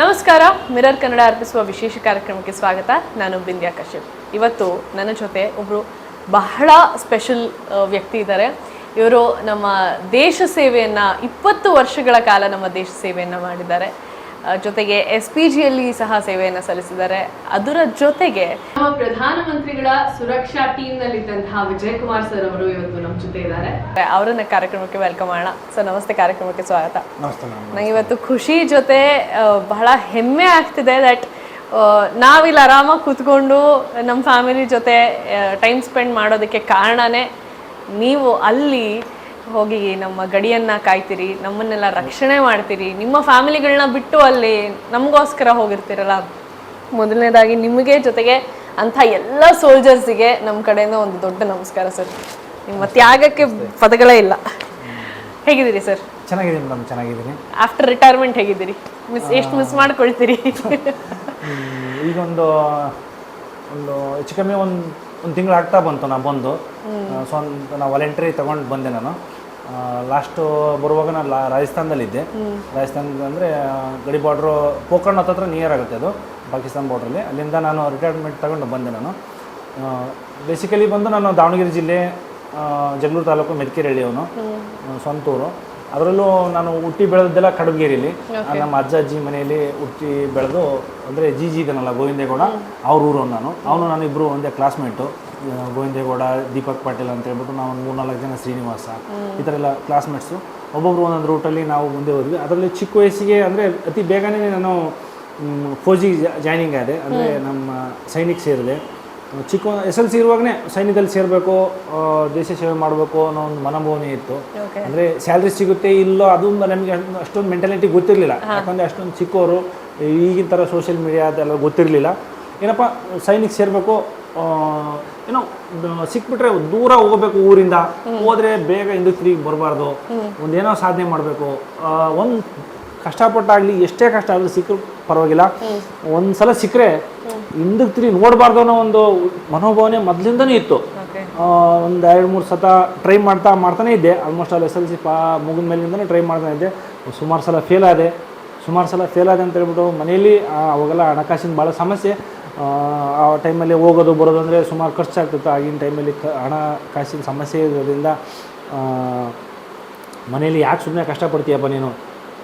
ನಮಸ್ಕಾರ, ಮಿರರ್ ಕನ್ನಡ ಅರ್ಪಿಸುವ ವಿಶೇಷ ಕಾರ್ಯಕ್ರಮಕ್ಕೆ ಸ್ವಾಗತ. ನಾನು ಬಿಂದ್ಯಾ ಕಶ್ಯಪ್. ಇವತ್ತು ನನ್ನ ಜೊತೆ ಒಬ್ಬರು ಬಹಳ ಸ್ಪೆಷಲ್ ವ್ಯಕ್ತಿ ಇದ್ದಾರೆ. ಇವರು ನಮ್ಮ ದೇಶ ಸೇವೆಯನ್ನು ಇಪ್ಪತ್ತು ವರ್ಷಗಳ ಕಾಲ ನಮ್ಮ ದೇಶ ಸೇವೆಯನ್ನು ಮಾಡಿದ್ದಾರೆ. ಜೊತೆಗೆ ಎಸ್ ಪಿ ಜಿಯಲ್ಲಿ ಸಹ ಸೇವೆಯನ್ನು ಸಲ್ಲಿಸಿದ್ದಾರೆ. ಅದರ ಜೊತೆಗೆ ನಮ್ಮ ಪ್ರಧಾನಮಂತ್ರಿಗಳ ಸುರಕ್ಷಾ ಟೀಮ್ನಲ್ಲಿದ್ದಂತಹ ವಿಜಯ್ ಕುಮಾರ್ ಸರ್ ಅವರು ಇವತ್ತು ನಮ್ಮ ಜೊತೆ ಇದ್ದಾರೆ. ಅವರನ್ನ ಕಾರ್ಯಕ್ರಮಕ್ಕೆ ವೆಲ್ಕಮ್ ಮಾಡೋಣ ಸರ್ ನಮಸ್ತೆ. ಕಾರ್ಯಕ್ರಮಕ್ಕೆ ಸ್ವಾಗತ. ನಂಗೆ ಇವತ್ತು ಖುಷಿ ಜೊತೆ ಬಹಳ ಹೆಮ್ಮೆ ಆಗ್ತಿದೆ ದಟ್ ನಾವಿಲ್ಲಿ ಆರಾಮಾಗಿ ಕೂತ್ಕೊಂಡು ನಮ್ಮ ಫ್ಯಾಮಿಲಿ ಜೊತೆ ಟೈಮ್ ಸ್ಪೆಂಡ್ ಮಾಡೋದಕ್ಕೆ ಕಾರಣನೇ ನೀವು ಅಲ್ಲಿ ಹೋಗಿ ನಮ್ಮ ಗಡಿಯನ್ನ ಕಾಯ್ತೀರಿ ನಮ್ಮನ್ನೆಲ್ಲ ರಕ್ಷಣೆ ಮಾಡ್ತೀರಿ ನಿಮ್ಮ ಫ್ಯಾಮಿಲಿಗಳನ್ನ ಬಿಟ್ಟು ಅಲ್ಲಿ ನಮಗೋಸ್ಕರ ಹೋಗಿರ್ತೀರಲ್ಲ? ಮೊದಲನೇದಾಗಿ ನಿಮಗೆ ಜೊತೆಗೆ ಅಂಥ ಎಲ್ಲ ಸೋಲ್ಜರ್ಸಿಗೆ ನಮ್ಮ ಕಡೆಯಿಂದ ಒಂದು ದೊಡ್ಡ ನಮಸ್ಕಾರ ಸರ್. ನಿಮ್ಮ ತ್ಯಾಗಕ್ಕೆ ಪದಗಳೇ ಇಲ್ಲ. ಹೇಗಿದ್ದೀರಿ ಸರ್? ಚೆನ್ನಾಗಿದ್ದೀನಿ ಮೇಡಮ್ ಚೆನ್ನಾಗಿದ್ದೀನಿ. ಆಫ್ಟರ್ ರಿಟೈರ್ಮೆಂಟ್ ಹೇಗಿದ್ದೀರಿ? ಮಿಸ್ ಎಷ್ಟು ಮಿಸ್ ಮಾಡ್ಕೊಳ್ತೀರಿ? ಈಗೊಂದು ಈಗ ಒಂದು ಹೆಚ್ಚು ಕಮ್ಮಿ ಒಂದು ಒಂದು ತಿಂಗಳು ಆಗ್ತಾ ಬಂತು ನಾನು ಬಂದು. ಸೊ ಒಂದು ನಾ ವಾಲಂಟ್ರಿ ತೊಗೊಂಡು ಬಂದೆ ನಾನು. ಲಾಸ್ಟು ಬರುವಾಗ ನಾನು ಲಾ ರಾಜಸ್ಥಾನದಲ್ಲಿದ್ದೆ. ರಾಜಸ್ಥಾನ ಅಂದರೆ ಗಡಿ ಬಾರ್ಡ್ರು ಪೋಖರ್ಣ ಹತ್ರ ನಿಯರ್ ಆಗುತ್ತೆ ಅದು ಪಾಕಿಸ್ತಾನ ಬಾರ್ಡ್ರಲ್ಲಿ ಅಲ್ಲಿಂದ ನಾನು ರಿಟೈರ್ಮೆಂಟ್ ತಗೊಂಡು ಬಂದೆ ನಾನು. ಬೇಸಿಕಲಿ ಬಂದು ನಾನು ದಾವಣಗೆರೆ ಜಿಲ್ಲೆ ಜಗಳೂರು ತಾಲೂಕು ಮೆದಕೆರಳ್ಳಿಯವನು ಅವನು. ಸ್ವಂತೂರು. ಅದರಲ್ಲೂ ನಾನು ಹುಟ್ಟಿ ಬೆಳೆದದ್ದೆಲ್ಲ ಕಡಬಗೇರಿಲಿ ನಮ್ಮ ಅಜ್ಜ ಅಜ್ಜಿ ಮನೆಯಲ್ಲಿ ಹುಟ್ಟಿ ಬೆಳೆದು ಅಂದರೆ ಜಿ ಜಿ ಇದನ್ನಲ್ಲ ಗೋವಿಂದೇಗೌಡ ಅವ್ರ ಊರು ನಾನು. ಅವನು ನಾನು ಇಬ್ಬರು ಒಂದೇ ಕ್ಲಾಸ್ಮೇಟು ಗೋವಿಂದೇಗೌಡ ದೀಪಕ್ ಪಾಟೀಲ್ ಅಂತ ಹೇಳ್ಬಿಟ್ಟು ನಾವು ಒಂದು ಮೂರ್ನಾಲ್ಕು ಜನ ಶ್ರೀನಿವಾಸ ಈ ಥರ ಎಲ್ಲ ಕ್ಲಾಸ್ಮೇಟ್ಸು ಒಬ್ಬೊಬ್ರು ಒಂದೊಂದು ರೂಟಲ್ಲಿ ನಾವು ಮುಂದೆ ಹೋದ್ವಿ. ಅದರಲ್ಲಿ ಚಿಕ್ಕ ವಯಸ್ಸಿಗೆ ಅಂದರೆ ಅತಿ ಬೇಗನೆ ನಾನು ಮ್, ಜಿ ಜಾಯ್ನಿಂಗ್ ಆದೆ. ಅಂದರೆ ನಮ್ಮ ಸೈನಿಕ್ ಸೇರಿದೆ. ಚಿಕ್ಕ ಎಸ್ ಎಲ್ ಸಿ ಇರುವಾಗಲೇ ಸೈನ್ಯದಲ್ಲಿ ಸೇರಬೇಕು ದೇಶ ಸೇವೆ ಮಾಡಬೇಕು ಅನ್ನೋ ಒಂದು ಮನೋಭಾವನೆ ಇತ್ತು. ಅಂದರೆ ಸ್ಯಾಲ್ರಿ ಸಿಗುತ್ತೆ ಇಲ್ಲೋ ಅದು ನಮಗೆ ಅಷ್ಟೊಂದು ಮೆಂಟಾಲಿಟಿ ಗೊತ್ತಿರಲಿಲ್ಲ. ಯಾಕಂದರೆ ಅಷ್ಟೊಂದು ಚಿಕ್ಕವರು ಈಗಿನ ಥರ ಸೋಷಿಯಲ್ ಮೀಡಿಯಾ ಅದೆಲ್ಲ ಗೊತ್ತಿರಲಿಲ್ಲ. ಏನಪ್ಪ ಸೈನಿಕ್ ಸೇರಬೇಕು ಏನೋ ಸಿಕ್ಬಿಟ್ರೆ ದೂರ ಹೋಗಬೇಕು ಊರಿಂದ. ಹೋದ್ರೆ ಬೇಗ ಇಂಡಸ್ಟ್ರಿಗೆ ಬರಬಾರ್ದು. ಒಂದೇನೋ ಸಾಧನೆ ಮಾಡಬೇಕು. ಒಂದು ಕಷ್ಟಪಟ್ಟಾಗಲಿ ಎಷ್ಟೇ ಕಷ್ಟ ಆಗಲಿ ಸಿಕ್ಕರು ಪರವಾಗಿಲ್ಲ. ಒಂದ್ಸಲ ಸಿಕ್ಕರೆ ಹಿಂದಕ್ಕೆ ತಿರುಗಿ ನೋಡಬಾರ್ದು ಅನ್ನೋ ಒಂದು ಮನೋಭಾವನೆ ಮೊದಲಿಂದನೇ ಇತ್ತು. ಒಂದು ಎರಡು ಮೂರು ಸತ ಟ್ರೈ ಮಾಡ್ತಾ ಮಾಡ್ತಾನೆ ಇದ್ದೆ. Almost all S L C ಪಾ ಮುಗಿದ ಮೇಲಿಂದನೇ ಟ್ರೈ ಮಾಡ್ತಾ ಇದ್ದೆ. ಸುಮಾರು ಸಲ ಫೇಲ್ ಆದೆ. ಸುಮಾರು ಸಲ ಫೇಲ್ ಆದೆ ಅಂತ ಹೇಳ್ಬಿಟ್ಟು ಮನೆಯಲ್ಲಿ ಅವಾಗೆಲ್ಲ ಹಣಕಾಸಿನ ಭಾಳ ಸಮಸ್ಯೆ. ಆ, ಟೈಮಲ್ಲಿ ಹೋಗೋದು ಬರೋದು ಅಂದರೆ ಸುಮಾರು ಖರ್ಚಾಗ್ತಿತ್ತು ಆಗಿನ ಟೈಮಲ್ಲಿ ಕ ಹಣಕಾಸಿನ ಸಮಸ್ಯೆ ಇರೋದ್ರಿಂದ ಮನೇಲಿ ಯಾಕೆ ಸುಮ್ಮನೆ ಕಷ್ಟಪಡ್ತೀಯಪ್ಪ ನೀನು?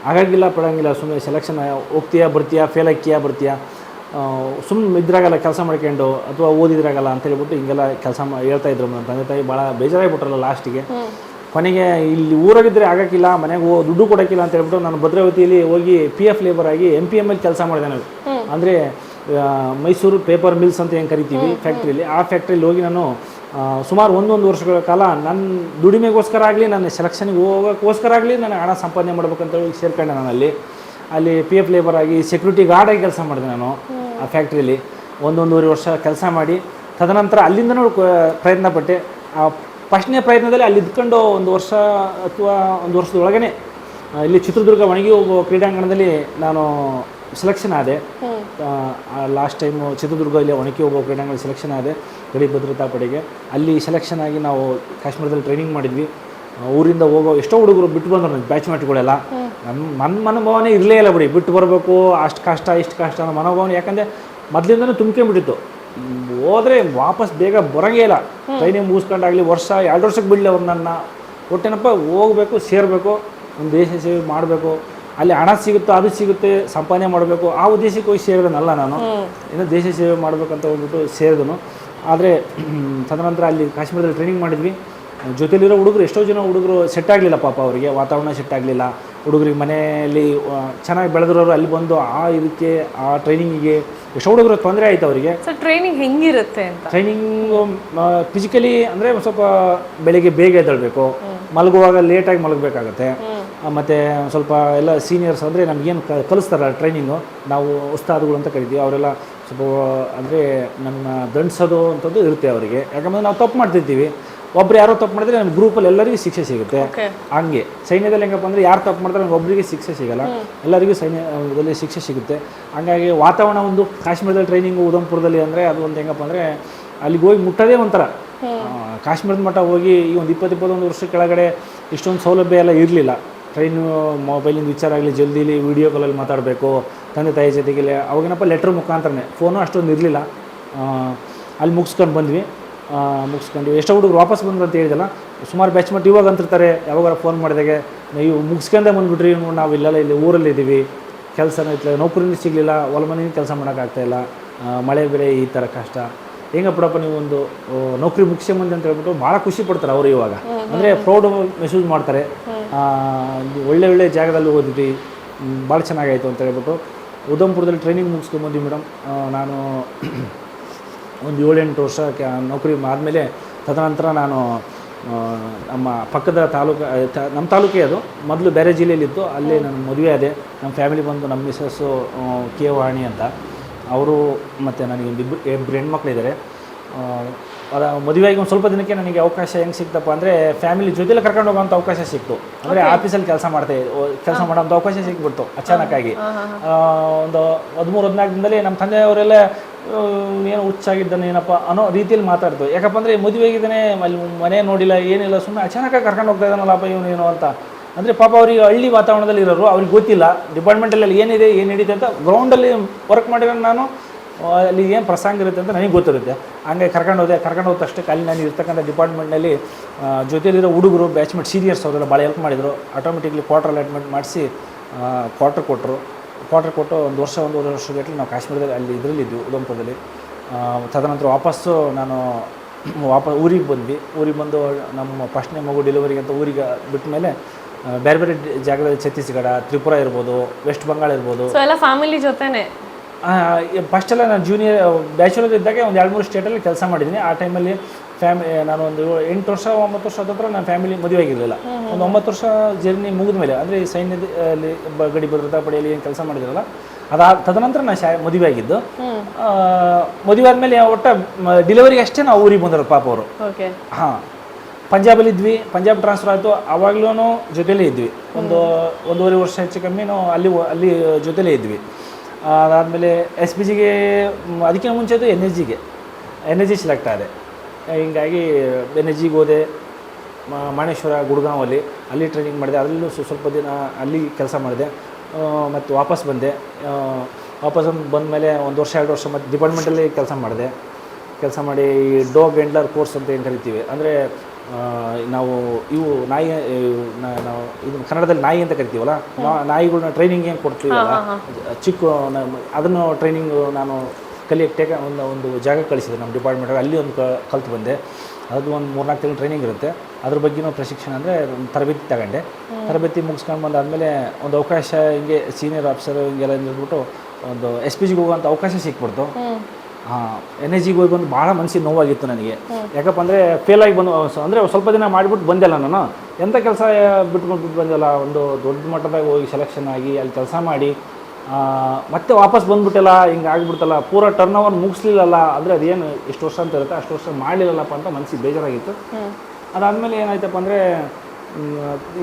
ಆಗಾಗಿಲ್ಲ ಪಡೋಂಗಿಲ್ಲ. ಸುಮ್ಮನೆ ಸೆಲೆಕ್ಷನ್ ಹೋಗ್ತೀಯಾ ಬರ್ತೀಯಾ ಫೇಲ್ ಆಕ್ಕಿಯಾ ಬರ್ತೀಯಾ? ಸುಮ್ಮನೆ ಇದ್ರಾಗಲ್ಲ ಕೆಲಸ ಮಾಡ್ಕೊಂಡು ಅಥವಾ ಓದಿದ್ರಾಗಲ್ಲ ಅಂತ ಹೇಳ್ಬಿಟ್ಟು ಹಿಂಗೆಲ್ಲ ಕೆಲಸ ಮಾ ಹೇಳ್ತಾ ಇದ್ರು ನನ್ನ ತಂದೆ ತಾಯಿ. ಭಾಳ ಬೇಜಾರಾಗಿಬಿಟ್ರಲ್ಲ ಲಾಸ್ಟಿಗೆ ಕೊನೆಗೆ ಇಲ್ಲಿ ಊರಾಗಿದ್ದರೆ ಆಗೋಕ್ಕಿಲ್ಲ ಮನೆಗೆ ಹೋ ದುಡ್ಡು ಕೊಡೋಕ್ಕಿಲ್ಲ ಅಂತ ಹೇಳ್ಬಿಟ್ಟು ನಾನು ಭದ್ರಾವತಿಯಲ್ಲಿ ಹೋಗಿ ಪಿ ಎಫ್ ಲೇಬರ್ ಆಗಿ ಎಂ ಪಿ ಎಂ ಎಲ್ ಕೆಲಸ ಮಾಡಿದೆ ನಾನು. ಅಂದರೆ ಮೈಸೂರು ಪೇಪರ್ ಮಿಲ್ಸ್ ಅಂತ ಏನು ಕರಿತೀವಿ ಫ್ಯಾಕ್ಟ್ರಿಯಲ್ಲಿ ಆ ಫ್ಯಾಕ್ಟ್ರಿಲಿ ಹೋಗಿ ನಾನು ಸುಮಾರು ಒಂದೊಂದು ವರ್ಷಗಳ ಕಾಲ ನನ್ನ ದುಡಿಮೆಗೋಸ್ಕರ ಆಗಲಿ ನನ್ನ ಸೆಲೆಕ್ಷನ್ಗೆ ಹೋಗೋಕ್ಕೋಸ್ಕರ ಆಗಲಿ ನಾನು ಹಣ ಸಂಪಾದನೆ ಮಾಡ್ಬೇಕಂತ ಹೇಳಿ ಸೇರ್ಕೊಂಡೆ ನಾನು ಅಲ್ಲಿ. ಅಲ್ಲಿ ಪಿ ಎಫ್ ಲೇಬರ್ ಆಗಿ ಸೆಕ್ಯೂರಿಟಿ ಗಾರ್ಡಾಗಿ ಕೆಲಸ ಮಾಡಿದೆ ನಾನು ಆ ಫ್ಯಾಕ್ಟ್ರಿಲಿ ಒಂದೊಂದೂವರೆ ವರ್ಷ ಕೆಲಸ ಮಾಡಿ ತದನಂತರ ಅಲ್ಲಿಂದನೂ ಪ್ರಯತ್ನ ಪಟ್ಟೆ. ಆ ಫಸ್ಟ್ನೇ ಪ್ರಯತ್ನದಲ್ಲಿ ಅಲ್ಲಿ ಇದ್ಕೊಂಡು ಒಂದು ವರ್ಷ ಅಥವಾ ಒಂದು ವರ್ಷದೊಳಗನೆ ಆ, ಇಲ್ಲಿ ಚಿತ್ರದುರ್ಗ ಒಣಗಿ ಹೋಗೋ ಕ್ರೀಡಾಂಗಣದಲ್ಲಿ ನಾನು ಸೆಲೆಕ್ಷನ್ ಆದೆ. ಲಾಸ್ಟ್ ಟೈಮು ಚಿತ್ರದುರ್ಗದಲ್ಲಿ ಒಣಕಿ ಹೋಗೋ ಕ್ರೀಡಾಂಗಣ ಸೆಲೆಕ್ಷನ್ ಆದೆ ಗಡಿ ಭದ್ರತಾ ಪಡೆಗೆ. ಅಲ್ಲಿ ಸೆಲೆಕ್ಷನ್ ಆಗಿ ನಾವು ಕಾಶ್ಮೀರದಲ್ಲಿ ಟ್ರೈನಿಂಗ್ ಮಾಡಿದ್ವಿ. ಊರಿಂದ ಹೋಗೋ ಎಷ್ಟೋ ಹುಡುಗರು ಬಿಟ್ಟು ಬಂದ್ರು ನನ್ನ ಬ್ಯಾಚ್ ಮೇಟ್ಗಳೆಲ್ಲ ನಮ್ಮ ನನ್ನ ಮನೋಭಾವನೆ ಇರಲೇ ಇಲ್ಲ ಬಿಡಿ. ಬಿಟ್ಟು ಬರಬೇಕು ಅಷ್ಟು ಕಷ್ಟ ಇಷ್ಟು ಕಷ್ಟ ಅನ್ನೋ ಮನೋಭಾವನೆ. ಯಾಕಂದರೆ ಮೊದಲಿಂದನೂ ತುಂಬ್ಕೊಂಡ್ಬಿಟ್ಟಿತ್ತು. ಹೋದರೆ ವಾಪಸ್ ಬೇಗ ಬರೋಂಗೇ ಇಲ್ಲ. ಟ್ರೈನಿಂಗ್ ಮುಗಿಸ್ಕೊಂಡಾಗಲಿ ವರ್ಷ ಎರಡು ವರ್ಷಕ್ಕೆ ಬಿಡಲಿ ಅವ್ರು ನನ್ನ. ಒಟ್ಟೇನಪ್ಪ ಹೋಗಬೇಕು ಸೇರಬೇಕು ಒಂದು ದೇಶ ಸೇವೆ ಮಾಡಬೇಕು. ಅಲ್ಲಿ ಹಣ ಸಿಗುತ್ತೋ ಅದು ಸಿಗುತ್ತೆ ಸಂಪಾದನೆ ಮಾಡಬೇಕು. ಆ ಉದ್ದೇಶಕ್ಕೆ ಹೋಗಿ ಸೇರಿದನಲ್ಲ ನಾನು. ಏನೋ ದೇಶ ಸೇವೆ ಮಾಡಬೇಕಂತ ಹೋಗ್ಬಿಟ್ಟು ಸೇರಿದನು. ಆದರೆ ತದನಂತರ ಅಲ್ಲಿ ಕಾಶ್ಮೀರದಲ್ಲಿ ಟ್ರೈನಿಂಗ್ ಮಾಡಿದ್ವಿ. ಜೊತೆಲಿರೋ ಹುಡುಗರು ಎಷ್ಟೋ ಜನ ಹುಡುಗರು ಸೆಟ್ ಆಗಲಿಲ್ಲ ಪಾಪ ಅವರಿಗೆ. ವಾತಾವರಣ ಸೆಟ್ ಆಗಲಿಲ್ಲ. ಹುಡುಗರಿಗೆ ಮನೆಯಲ್ಲಿ ಚೆನ್ನಾಗಿ ಬೆಳೆದಿರೋರು ಅಲ್ಲಿ ಬಂದು ಆ ಇದಕ್ಕೆ ಆ ಟ್ರೈನಿಂಗಿಗೆ ಎಷ್ಟೋ ಹುಡುಗರು ತೊಂದರೆ ಆಯಿತು ಅವರಿಗೆ. ಟ್ರೈನಿಂಗ್ ಹೆಂಗಿರುತ್ತೆ ಅಂತ? ಟ್ರೈನಿಂಗು ಫಿಸಿಕಲಿ ಅಂದರೆ ಸ್ವಲ್ಪ ಬೆಳಿಗ್ಗೆ ಬೇಗ ಎದ್ದೇಳಬೇಕು. ಮಲಗುವಾಗ ಲೇಟಾಗಿ ಮಲಗಬೇಕಾಗತ್ತೆ. ಮತ್ತು ಸ್ವಲ್ಪ ಎಲ್ಲ ಸೀನಿಯರ್ಸ್ ಅಂದರೆ ನಮಗೇನು ಕಲಿಸ್ತಾರಲ್ಲ ಟ್ರೈನಿಂಗು ನಾವು ಉಸ್ತಾದುಗಳು ಅಂತ ಕರಿತೀವಿ. ಅವರೆಲ್ಲ ಸ್ವಲ್ಪ ಅಂದರೆ ನಮ್ಮ ದಂಡಿಸೋದು ಅಂಥದ್ದು ಇರುತ್ತೆ ಅವರಿಗೆ. ಯಾಕಂದರೆ ನಾವು ತಪ್ಪು ಮಾಡ್ತಿರ್ತೀವಿ. ಒಬ್ರು ಯಾರೋ ತಪ್ಪು ಮಾಡಿದ್ರೆ ನಮ್ಮ ಗ್ರೂಪಲ್ಲಿ ಎಲ್ಲರಿಗೂ ಶಿಕ್ಷೆ ಸಿಗುತ್ತೆ. ಹಂಗೆ. ಸೈನ್ಯದಲ್ಲಿ ಹೆಂಗಪ್ಪ ಅಂದರೆ ಯಾರು ತಪ್ಪು ಮಾಡಿದ್ರೆ ಅವ್ನಿಗೆ ಒಬ್ಬರಿಗೆ ಶಿಕ್ಷೆ ಸಿಗಲ್ಲ. ಎಲ್ಲರಿಗೂ ಸೈನ್ಯದಲ್ಲಿ ಶಿಕ್ಷೆ ಸಿಗುತ್ತೆ. ಹಂಗಾಗಿ ವಾತಾವರಣ ಒಂದು ಕಾಶ್ಮೀರದಲ್ಲಿ ಟ್ರೈನಿಂಗು ಉದಂಪುರದಲ್ಲಿ ಅಂದರೆ ಅದು ಒಂದು ಹೆಂಗಪ್ಪ ಅಂದರೆ ಅಲ್ಲಿಗೆ ಹೋಗಿ ಮುಟ್ಟೋದೇ ಒಂಥರ. ಕಾಶ್ಮೀರದ ಮಟ್ಟ ಹೋಗಿ ಈ ಒಂದು ಇಪ್ಪತ್ತು ಇಪ್ಪತ್ತೊಂದು ವರ್ಷ ಕೆಳಗಡೆ ಇಷ್ಟೊಂದು ಸೌಲಭ್ಯ ಎಲ್ಲ ಇರಲಿಲ್ಲ. ಟ್ರೈನು ಮೊಬೈಲಿಂದ ವಿಚಾರ ಆಗಲಿ ಜಲ್ದಿಲಿ ವೀಡಿಯೋ ಕಾಲಲ್ಲಿ ಮಾತಾಡಬೇಕು. ತಂದೆ ತಾಯಿ ಜೊತೆಗೆ ಅವಾಗೇನಪ್ಪ ಲೆಟ್ರ್ ಮುಖಾಂತರನೇ. ಫೋನು ಅಷ್ಟೊಂದು ಇರಲಿಲ್ಲ. ಅಲ್ಲಿ ಮುಗಿಸ್ಕೊಂಡು ಬಂದ್ವಿ. ಮುಗಿಸ್ಕೊಂಡು ಎಷ್ಟೋ ಹುಡುಗರು ವಾಪಸ್ ಬಂದ್ರು ಅಂತ ಹೇಳಿದಲ್ಲ ಸುಮಾರು ಬ್ಯಾಚ್ ಮಟ್ಟು ಇವಾಗ ಅಂತಿರ್ತಾರೆ. ಯಾವಾಗಾರ ಫೋನ್ ಮಾಡಿದಾಗೆ ನೀವು ಮುಗಿಸ್ಕೊಂಡೇ ಬಂದುಬಿಟ್ರಿ ನಾವು ಇಲ್ಲೆಲ್ಲ ಇಲ್ಲಿ ಊರಲ್ಲಿದ್ದೀವಿ ಕೆಲಸನೂ ಇತ್ತಲ್ಲ ನೌಕರಿನೂ ಸಿಗಲಿಲ್ಲ ಹೊಲ ಮನೆ ಕೆಲಸ ಮಾಡೋಕ್ಕಾಗ್ತಾಯಿಲ್ಲ ಮಳೆ ಬೆಳೆ ಈ ಥರ ಕಷ್ಟ. ಹೆಂಗಪ್ಪಡಪ್ಪ ನೀವು ಒಂದು ನೌಕರಿ ಮುಗಿಸ್ಕೊಂಬಂದು ಅಂತ ಹೇಳ್ಬಿಟ್ಟು ಭಾಳ ಖುಷಿ ಪಡ್ತಾರೆ ಅವರು ಇವಾಗ. ಅಂದರೆ ಪ್ರೌಡ್ ಮೆಸೇಜ್ ಮಾಡ್ತಾರೆ. ಒಳ್ಳೆ ಒಳ್ಳೆ ಜಾಗದಲ್ಲಿ ಓದಿದ್ವಿ. ಭಾಳ ಚೆನ್ನಾಗಾಯಿತು ಅಂತ ಹೇಳ್ಬಿಟ್ಟು ಉಧಮ್ಪುರದಲ್ಲಿ ಟ್ರೈನಿಂಗ್ ಮುಗಿಸ್ಕೊಂಬಂದ್ವಿ ಮೇಡಮ್ ನಾನು ಒಂದು ಏಳೆಂಟು ವರ್ಷ ಕ್ಯಾ ನೌಕರಿ ಆದಮೇಲೆ ತದನಂತರ ನಾನು ನಮ್ಮ ಪಕ್ಕದ ತಾಲೂಕು ನಮ್ಮ ತಾಲೂಕೇ ಅದು. ಮೊದಲು ಬೇರೆ ಜಿಲ್ಲೆಯಲ್ಲಿತ್ತು. ಅಲ್ಲಿ ನನ್ನ ಮದುವೆ ಆದೆ. ನಮ್ಮ ಫ್ಯಾಮಿಲಿ ಬಂದು ನಮ್ಮ ಮಿಸ್ಸಸ್ಸು ಕೆ ವಾಣಿ ಅಂತ. ಅವರು ಮತ್ತು ನನಗೆ ಇಬ್ಬರು ಹೆಣ್ಮಕ್ಳಿದ್ದಾರೆ. ಮದುವೆಯಾಗಿ ಒಂದು ಸ್ವಲ್ಪ ದಿನಕ್ಕೆ ನನಗೆ ಅವಕಾಶ ಹೆಂಗೆ ಸಿಕ್ತಪ್ಪ ಅಂದರೆ ಫ್ಯಾಮಿಲಿ ಜೊತೆಲಿ ಕರ್ಕೊಂಡು ಹೋಗುವಂಥ ಅವಕಾಶ ಸಿಕ್ತು. ಅಂದರೆ ಆಫೀಸಲ್ಲಿ ಕೆಲಸ ಮಾಡ್ತಾ ಕೆಲಸ ಮಾಡೋಂಥ ಅವಕಾಶ ಸಿಕ್ಬಿಡ್ತು ಅಚಾನಕ್ಕಾಗಿ. ಒಂದು ಹದಿಮೂರು ಹದಿನಾಲ್ಕು ದಿನದಲ್ಲಿ ನಮ್ಮ ತಂದೆಯವರೆಲ್ಲ ಏನು ಹುಚ್ಚಾಗಿದ್ದಾನೆ ಏನಪ್ಪ? ಅನ್ನೋ ರೀತಿಯಲ್ಲಿ ಮಾತಾಡ್ತು. ಯಾಕಪ್ಪ ಅಂದರೆ ಮದುವೆಗಿದ್ದಾನೆ ಅಲ್ಲಿ ಮನೆ ನೋಡಿಲ್ಲ ಏನಿಲ್ಲ ಸುಮ್ಮನೆ ಅಚಾನಕ್ಕಾಗಿ ಕರ್ಕೊಂಡು ಹೋಗ್ತಾ ಇದ್ದಾನಲ್ಲಪ್ಪ ಇವನು ಏನು ಅಂತ. ಅಂದರೆ ಪಾಪ ಅವ್ರಿಗೆ ಹಳ್ಳಿ ವಾತಾವರಣದಲ್ಲಿ ಇರೋರು ಅವ್ರಿಗೆ ಗೊತ್ತಿಲ್ಲ. ಡಿಪಾರ್ಟ್ಮೆಂಟಲ್ಲಿ ಏನಿದೆ ಏನು ನಡೀತೆ ಅಂತ ಗ್ರೌಂಡಲ್ಲಿ ವರ್ಕ್ ಮಾಡಿರೋ ನಾನು. ಅಲ್ಲಿ ಏನು ಪ್ರಸಂಗ ಇರುತ್ತೆ ಅಂತ ನನಗೆ ಗೊತ್ತಿರುತ್ತೆ. ಹಂಗೆ ಕರ್ಕೊಂಡು ಹೋದೆ, ಕರ್ಕೊಂಡು ಹೋದ ತಕ್ಷಣ ಅಲ್ಲಿ ನಾನು ಇರ್ತಕ್ಕಂಥ ಡಿಪಾರ್ಟ್ಮೆಂಟ್ನಲ್ಲಿ ಜೊತೆಯಲ್ಲಿರೋ ಹುಡುಗರು ಬ್ಯಾಚ್ಮೆಂಟ್ ಸೀನಿಯರ್ಸ್ ಅವರೆಲ್ಲ ಭಾಳ ಹೆಲ್ಪ್ ಮಾಡಿದರು. ಆಟೋಮೆಟಿಕ್ಲಿ ಕ್ವಾರ್ಟರ್ ಅಲಾಟ್ಮೆಂಟ್ ಮಾಡಿಸಿ ಕ್ವಾರ್ಟರ್ ಕೊಟ್ಟರು ಕ್ವಾರ್ಟರ್ ಕೊಟ್ಟು ಒಂದು ವರ್ಷ, ಒಂದೂವರೆ ವರ್ಷಗಟ್ಟಲೆ ನಾವು ಕಾಶ್ಮೀರದಲ್ಲಿ ಅಲ್ಲಿ ಇದರಲ್ಲಿದ್ವಿ ಉದಂಪುರದಲ್ಲಿ ತದನಂತರ ವಾಪಸ್ಸು ನಾನು ವಾಪಸ್ ಊರಿಗೆ ಬಂದ್ವಿ. ಊರಿಗೆ ಬಂದು ನಮ್ಮ ಫಸ್ಟ್ನೇ ಮಗು ಡೆಲಿವರಿಗೆ ಅಂತ ಊರಿಗೆ ಬಿಟ್ಟ ಮೇಲೆ ಬೇರೆ ಬೇರೆ ಜಾಗದಲ್ಲಿ ಛತ್ತೀಸ್ಗಢ, ತ್ರಿಪುರ ಇರ್ಬೋದು ವೆಸ್ಟ್ ಬಂಗಾಳ ಇರ್ಬೋದು. ಎಲ್ಲ ಫ್ಯಾಮಿಲಿ ಜೊತೆನೆ. ಫಸ್ಟೆಲ್ಲ ನಾನು ಜೂನಿಯರ್ ಬ್ಯಾಚುಲರ್ ಇದ್ದಾಗ ಒಂದು ಎರಡು ಮೂರು ಸ್ಟೇಟಲ್ಲಿ ಕೆಲಸ ಮಾಡಿದ್ದೀನಿ ಆ ಟೈಮಲ್ಲಿ ಫ್ಯಾಮಿ ನಾನು ಒಂದು ಎಂಟು ವರ್ಷ ಒಂಬತ್ತು ವರ್ಷ ಹತ್ತಿರ ನನ್ನ ಫ್ಯಾಮಿಲಿ ಮದುವೆ ಆಗಿರಲಿಲ್ಲ. ಒಂದು ಒಂಬತ್ತು ವರ್ಷ ಜರ್ನಿ ಮುಗಿದ ಮೇಲೆ ಅಂದರೆ ಈ ಸೈನ್ಯದ ಅಲ್ಲಿ ಬ- ಗಡಿ ಭದ್ರತಾ ಪಡೆಯಲ್ಲಿ ಏನು ಕೆಲಸ ಮಾಡಿದಿರಲ್ಲ ಅದಾದ ತದನಂತರ ನಾನು ಶಾ ಮದುವೆ ಆಗಿದ್ದು. ಮದುವೆ ಆದಮೇಲೆ ಒಟ್ಟು ಡಿಲಿವರಿ ಅಷ್ಟೇ ನಾವು ಊರಿಗೆ ಬಂದರು ಪಾಪ ಅವರು. ಓಕೆ ಹಾಂ. ಪಂಜಾಬಲ್ಲಿ ಇದ್ವಿ ಪಂಜಾಬ್ ಟ್ರಾನ್ಸ್ಫರ್ ಆಯಿತು. ಆವಾಗಲೂ ಜೊತೆಲೇ ಇದ್ವಿ. ಒಂದು ಒಂದೂವರೆ ವರ್ಷ ಹೆಚ್ಚು ಕಮ್ಮಿ ನಾವು ಅಲ್ಲಿ ಅಲ್ಲಿ ಜೊತೆಲೇ ಇದ್ವಿ. ಅದಾದಮೇಲೆ ಎಸ್ ಪಿ ಜಿಗೆ ಅದಕ್ಕಿಂತ ಮುಂಚೆ ಅದು ಎನ್ ಎಸ್ ಜಿಗೆ ಎನ್ ಎಸ್ ಜಿ ಸೆಲೆಕ್ಟ್ ಆದೆ. ಹೀಗಾಗಿ ಎನ್ ಎಸ್ ಜಿಗೆ ಹೋದೆ ಮಾಣೇಶ್ವರ ಗುಡ್ಗಾಂವಲ್ಲಿ ಅಲ್ಲಿ. ಟ್ರೈನಿಂಗ್ ಮಾಡಿದೆ. ಅದರಲ್ಲೂ ಸ್ವ- ಸ್ವಲ್ಪ ದಿನ ಅಲ್ಲಿ ಕೆಲಸ ಮಾಡಿದೆ. ಮತ್ತು ವಾಪಸ್ ಬಂದೆ. ವಾಪಸ್ ಬಂದ ಮೇಲೆ ಒಂದು ವರ್ಷ, ಎರಡು ವರ್ಷ ಮತ್ತು ಡಿಪಾರ್ಟ್ಮೆಂಟಲ್ಲಿ ಕೆಲಸ ಮಾಡಿದೆ. ಕೆಲಸ ಮಾಡಿ ಈ ಡೋಗ್ ಎಂಡ್ಲರ್ ಕೋರ್ಸ್ ಅಂತ ಏನು ಕರಿತೀವಿ. ಅಂದರೆ ನಾವು ಇವು ನಾಯಿ ನಾವು ಇದನ್ನು ಕನ್ನಡದಲ್ಲಿ ನಾಯಿ ಅಂತ ಕರಿತೀವಲ್ಲ ನಾಯಿಗಳನ್ನ ನಾಯಿಗಳ್ನ ಟ್ರೈನಿಂಗ್ ಏನು ಕೊಡ್ತೀವಲ್ಲ ಚಿಕ್ಕ ಅದನ್ನು ಟ್ರೈನಿಂಗ್ ನಾನು ಕಲಿಯಕ್ಕೆ ಟೇಕ ಒಂದು ಒಂದು ಜಾಗ ಕಳಿಸಿದೆ ನಮ್ಮ ಡಿಪಾರ್ಟ್ಮೆಂಟ್ ಅಲ್ಲಿ. ಒಂದು ಕಲ್ತು ಬಂದೆ. ಅದು ಒಂದು ಮೂರ್ನಾಲ್ಕು ತಿಂಗಳು ಟ್ರೈನಿಂಗ್ ಇರುತ್ತೆ. ಅದ್ರ ಬಗ್ಗೆನೂ ಪ್ರಶಿಕ್ಷಣ ಅಂದರೆ ತರಬೇತಿ ತಗೊಂಡೆ. ತರಬೇತಿ ಮುಗಿಸ್ಕೊಂಡು ಬಂದಾದಮೇಲೆ ಒಂದು ಅವಕಾಶ ಹಿಂಗೆ ಸೀನಿಯರ್ ಆಫೀಸರ್ ಹಿಂಗೆಲ್ಲ ನಿಲ್ಬಿಟ್ಟು ಒಂದು ಎಸ್ ಪಿ ಜಿಗೆ ಹೋಗುವಂಥ ಅವಕಾಶ ಸಿಕ್ಬಿಡ್ತು. ಹಾಂ ಎನ್ ಎಸ್ ಜಿಗೆ ಹೋಗಿ ಬಂದು ಭಾಳ ಮನಸ್ಸಿಗೆ ನೋವಾಗಿತ್ತು ನನಗೆ. ಯಾಕಪ್ಪ ಅಂದರೆ ಫೇಲ್ ಆಗಿ ಬಂದು ಅಂದರೆ ಸ್ವಲ್ಪ ದಿನ ಮಾಡಿಬಿಟ್ಟು ಬಂದೆಲ್ಲ ನಾನು. ಎಂಥ ಕೆಲಸ ಬಿಟ್ಕೊಂಡು ಬಿಟ್ಟು ಬಂದೆಲ್ಲ ಒಂದು ದೊಡ್ಡ ಮಟ್ಟದಾಗ ಹೋಗಿ ಸೆಲೆಕ್ಷನ್ ಆಗಿ ಅಲ್ಲಿ ಕೆಲಸ ಮಾಡಿ ಮತ್ತೆ ವಾಪಸ್ ಬಂದ್ಬಿಟ್ಟಲ್ಲ ಹಿಂಗೆ ಆಗಿಬಿಡ್ತಲ್ಲ ಪೂರ ಟರ್ನ್ ಓವರ್ ಮುಗಿಸ್ಲಿಲ್ಲಲ್ಲ ಅಂದರೆ ಅದೇನು ಎಷ್ಟು ವರ್ಷ ಅಂತ ಇರುತ್ತೆ ಅಷ್ಟು ವರ್ಷ ಮಾಡಲಿಲ್ಲಪ್ಪ ಅಂತ ಮನಸ್ಸಿಗೆ ಬೇಜಾರಾಗಿತ್ತು. ಅದಾದಮೇಲೆ ಏನಾಯ್ತಪ್ಪ ಅಂದರೆ